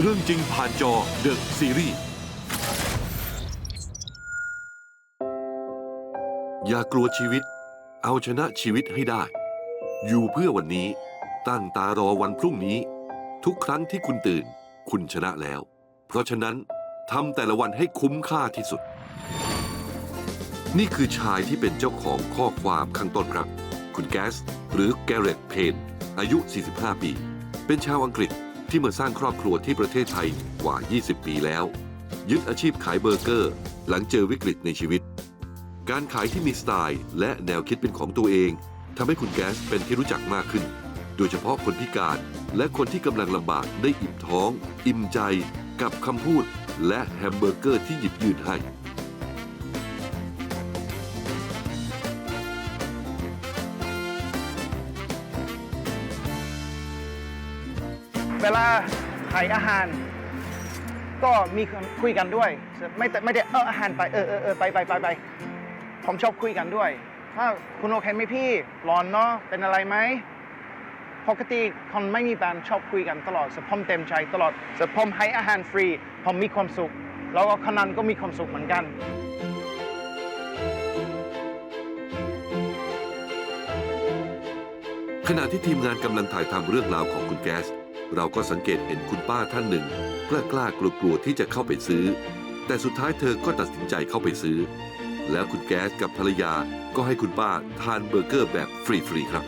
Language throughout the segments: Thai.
เรื่องจริงผ่านจอเดอะซีรีส์อย่ากลัวชีวิต เอาชนะชีวิตให้ได้ อยู่เพื่อวันนี้ ตั้งตารอวันพรุ่งนี้ ทุกครั้งที่คุณตื่น คุณชนะแล้ว เพราะฉะนั้นทำแต่ละวันให้คุ้มค่าที่สุด นี่คือชายที่เป็นเจ้าของข้อความข้างต้นครับ คุณแกสหรือแกเรตเพนอายุ 45 ปี เป็นชาวอังกฤษ ที่มาสร้างครอบครัวที่ประเทศไทยกว่า 20 ปีแล้ว ยึดอาชีพขายเบอร์เกอร์ หลังเจอวิกฤตในชีวิต การขายที่มีสไตล์ และแนวคิดเป็นของตัวเองทำให้คุณแก๊สเป็นที่รู้จักมากขึ้น โดยเฉพาะคนพิการ และคนที่กำลังลำบากได้อิ่มท้อง อิ่มใจ กับคำพูด และแฮมเบอร์เกอร์ที่หยิบยื่นให้ เวลาขายอาหาร ก็มีคุยกันด้วย ไม่แต่ไม่ได้เอออาหารไปเออเออเออไปไปไปไปผมชอบคุยกันด้วย ถ้าคุณโอเคไหมพี่ร้อนเนาะเป็นอะไรไหมปกติคนไม่มีแบนชอบคุยกันตลอดสผมเต็มใจตลอดสผมให้อาหารฟรีผมมีความสุข แล้วก็คนนั้นก็มีความสุขเหมือนกันขณะที่ทีมงานกำลังถ่ายทำเรื่องราวของคุณแก๊ส เราก็สังเกตเห็นคุณป้าท่านหนึ่งกล้ากล้ากลัวกลัวๆที่จะเข้าไปซื้อ แต่สุดท้ายเธอก็ตัดสินใจเข้าไปซื้อ แล้วคุณแก๊สกับภรรยาก็ให้คุณป้าทานเบอร์เกอร์แบบฟรีๆครับ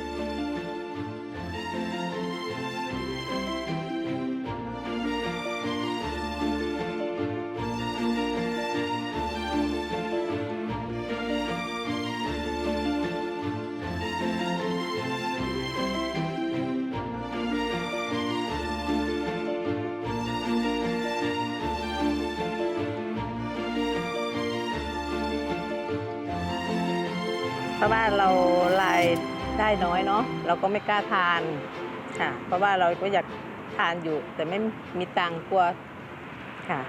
เพราะว่าเรารายได้น้อยเนาะเราก็ไม่กล้าทานค่ะ เพราะว่าเราก็อยากทานอยู่ แต่ไม่มีตังค์กลัวค่ะ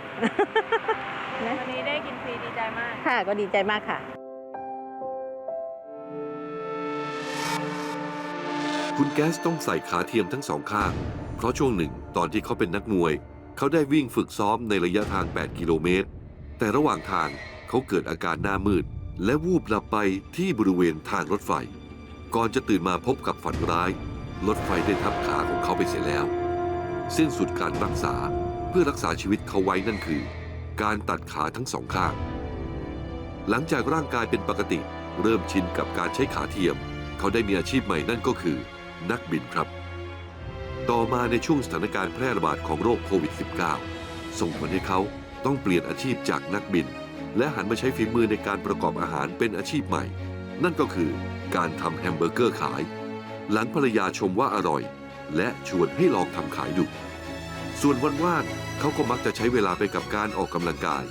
นะวันนี้ได้กินฟรีดีใจมาก ค่ะก็ดีใจมากค่ะ คุณแก๊สต้องใส่ขาเทียมทั้งสองข้าง เพราะช่วงหนึ่งตอนที่เขาเป็นนักมวย เขาได้วิ่งฝึกซ้อมในระยะทาง 8 กิโลเมตร แต่ระหว่างทางเขาเกิดอาการหน้ามืด และวูบหลับไปที่บริเวณทางรถไฟ ก่อนจะตื่นมาพบกับฝันร้าย รถไฟได้ทับขาของเขาไปเสียแล้ว สิ้นสุดการรักษาเพื่อรักษาชีวิตเขาไว้นั่นคือ การตัดขาทั้งสองข้าง หลังจากร่างกายเป็นปกติ เริ่มชินกับการใช้ขาเทียม เขาได้มีอาชีพใหม่นั่นก็คือ นักบินครับ ต่อมาในช่วงสถานการณ์แพร่ระบาดของโรคโควิด -19 ส่งผลให้เขาต้องเปลี่ยนอาชีพจากนักบิน และหันมาใช้ฝีมือในการประกอบอาหารเป็นอาชีพใหม่ นั่นก็คือการทำแฮมเบอร์เกอร์ขาย หลังภรรยาชมว่าอร่อย และชวนให้ลองทำขายดู ส่วนวันว่างเขาก็มักจะใช้เวลาไปกับการออกกำลังกาย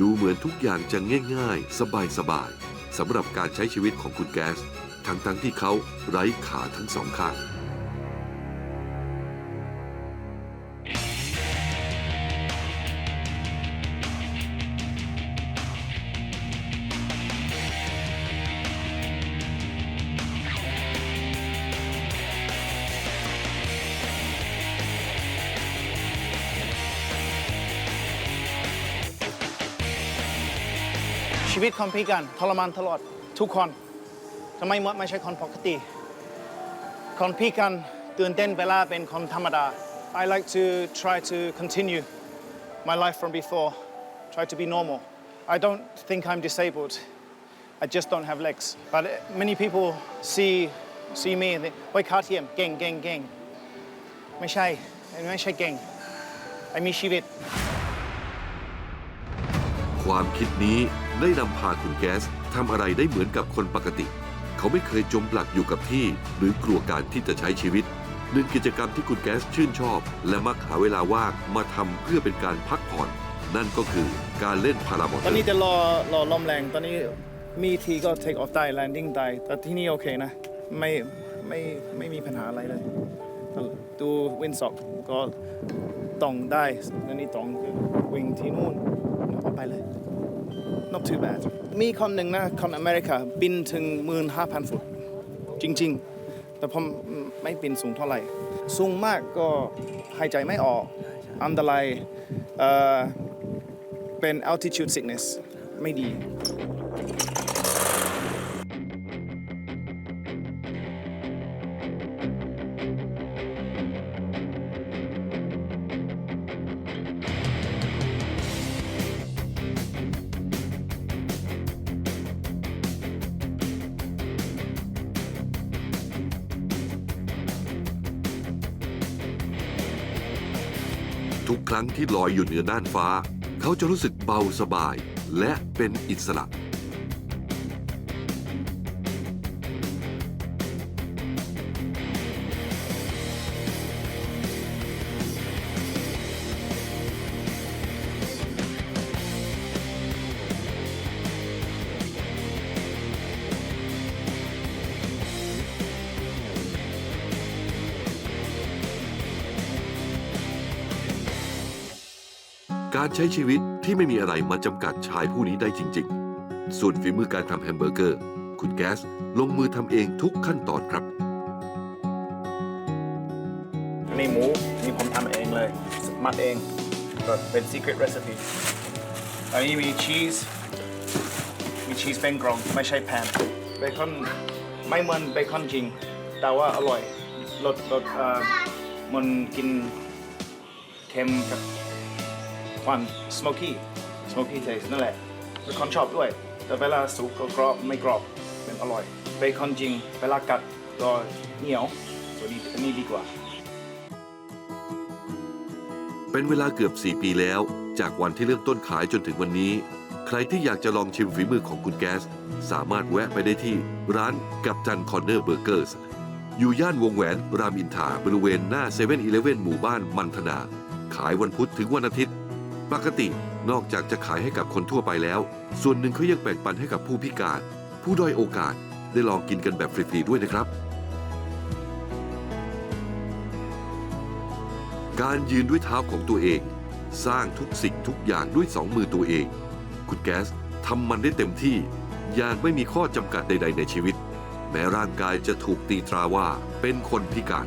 ดูเหมือนทุกอย่างจะง่าย ๆ สบายๆสำหรับการใช้ชีวิตของคุณแก๊ส ทั้งๆที่เขาไร้ขาทั้งสองข้าง ชีวิตคนพิการทรมานตลอดทุกคนทำไมไม่ใช่คนปกติ คนพิการตื่นเต้นเวลาเป็นคนธรรมดา I like to try to continue my life from before try to be normal I don't think I'm disabled I just don't have legs but many people see see me and they ไว้ยขาเทียมเก่งเก่งเก่งไม่ใช่ไม่ใช่เก่งไอมีชีวิตความคิดนี้ ได้นำพาคุณแก๊สทำอะไรได้เหมือนกับคนปกติ เขาไม่เคยจมปลักอยู่กับที่ หรือกลัวการที่จะใช้ชีวิตหนึ่งกิจกรรมที่คุณแก๊สชื่นชอบ และมักหาเวลาว่างมาทำเพื่อเป็นการพักผ่อน นั่นก็คือการเล่นพาราบอตอนนี้จะร์รอรอลมแรงตอนนี้มีทีก็ take off ได้ landing ได้ แต่ที่นี่โอเคนะ ไม่ไม่ไม่มีปัญหาอะไรเลย ดูวินซ็อกก็ตรงได้อันนี้ตรงคือวิ่งที่นู่นแล้วก็ไปเลย not too bad มีคนหนึ่งนะคนอเมริกาบินถึงหมื่นห้าพันฟุต จริง ๆ แต่ผมไม่บินสูงเท่าไหร่ สูงมากก็หายใจไม่ออก อันตรายเป็น altitude sickness ไม่ดี ทุกครั้งที่ลอยอยู่เหนือน่านฟ้า เขาจะรู้สึกเบาสบายและเป็นอิสระ การใช้ชีวิตที่ไม่มีอะไรมาจำกัดชายผู้นี้ได้จริง ๆ ส่วนฝีมือการทำแฮมเบอร์เกอร์ คุณแก๊สลงมือทำเองทุกขั้นตอนครับนนี้หมูนี่ผมทำเองเลยมัดเองก็เป็น secret recipe อันนี้มีชีสมีชีสเป็นกล่องไม่ใช่แผ่นเบคอนไม่เหมือนเบคอนจริง แต่ว่าอร่อยรสรสเอ่อมันกินเค็มกับ ควัน smoky smoky taste นั่นแหละเบคนชอบด้วย แต่เวลาสุกก็กรอบไม่กรอบเป็นอร่อยเบคอนจริงเวลากัดก็เหนียวตัวนี้อันนี้ดีกว่า เป็นเวลาเกือบ 4 ปีแล้ว จากวันที่เริ่มต้นขายจนถึงวันนี้ ใครที่อยากจะลองชิมฝีมือของคุณแก๊ส สามารถแวะไปได้ที่ร้านกับจันคอนเนอร์เบอร์เกอร์สอยู่ย่านวงแหวนรามอินทราบริเวณหน้า7 e เ e ่ e อหมู่บ้านมันธนา ขายวันพุธถึงวันอาทิตย์ ปกตินอกจากจะขายให้กับคนทั่วไปแล้ว ส่วนหนึ่งเขายังแบ่งปันให้กับผู้พิการ ผู้ด้อยโอกาสได้ลองกินกันแบบฟรีๆด้วยนะครับ การยืนด้วยเท้าของตัวเอง สร้างทุกสิ่งทุกอย่างด้วยสองมือตัวเอง คุณแก๊สทำมันได้เต็มที่อย่างไม่มีข้อจำกัดใด ๆ ในชีวิต แม้ร่างกายจะถูกตีตราว่าเป็นคนพิการ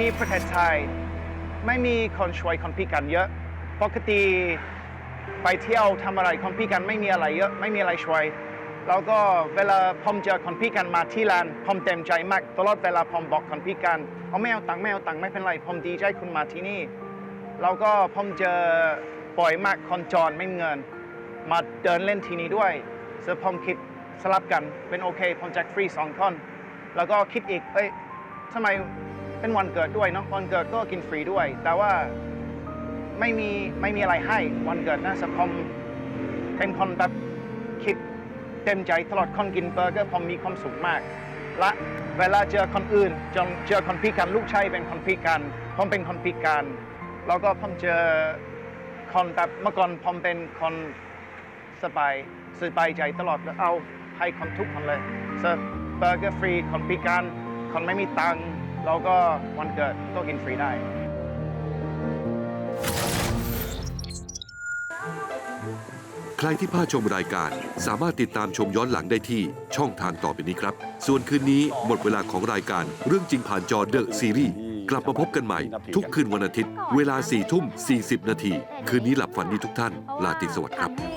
ที่ประเทศไทย ไม่มีคนช่วยคนพิการเยอะ ปกติไปเที่ยวทำอะไรคนพิการไม่มีอะไรเยอะ ไม่มีอะไรช่วยแล้วก็เวลาผมเจอคนพิการมาที่ร้านผมเต็มใจมากตลอดเวลาผมบอกคนพิการเอาไม่เอาตังค์ไม่เอาตังค์ไม่เป็นไรผมดีใจคุณมาที่นี่แล้วก็ผมเจอบ่อยมากคนจรไม่มีเงิน มาเดินเล่นที่นี่ด้วยซึ่งผมคิดสลับกันเป็นโอเคผมแจกฟรีสองคนแล้วก็คิดอีกเอ้ยทำไม เป็นวันเกิดด้วยเนาะวันเกิดก็กินฟรีด้วย แต่ว่าไม่มีไม่มีอะไรให้วันเกิดนะสผมเป็นคนแบบคิดเต็มใจตลอดคนกินเบอร์เกอร์ผมมีความสุขมาก และเวลาเจอคนอื่นจนเจอคนพิการลูกชายเป็นคนพิการผมเป็นคนพิการ แล้วก็ผมเจอคนแบบเมื่อก่อนผมเป็นคนสบายสบายใจตลอดเอาให้คนทุกคนเลยเซิร์เบอร์เกอร์ฟรีคนพิการคนไม่มีตังค์ เราก็วันเกิดก็กินฟรีได้ ใครที่พลาดชมรายการ สามารถติดตามชมย้อนหลังได้ที่ช่องทางต่อไปนี้ครับ ส่วนคืนนี้หมดเวลาของรายการเรื่องจริงผ่านจอเดอะซีรีส์กลับมาพบกันใหม่ ทุกคืนวันอาทิตย์ เวลา4ทุ่ม40 นาที คืนนี้หลับฝันดีทุกท่าน ลาตรีสวัสดิ์ครับ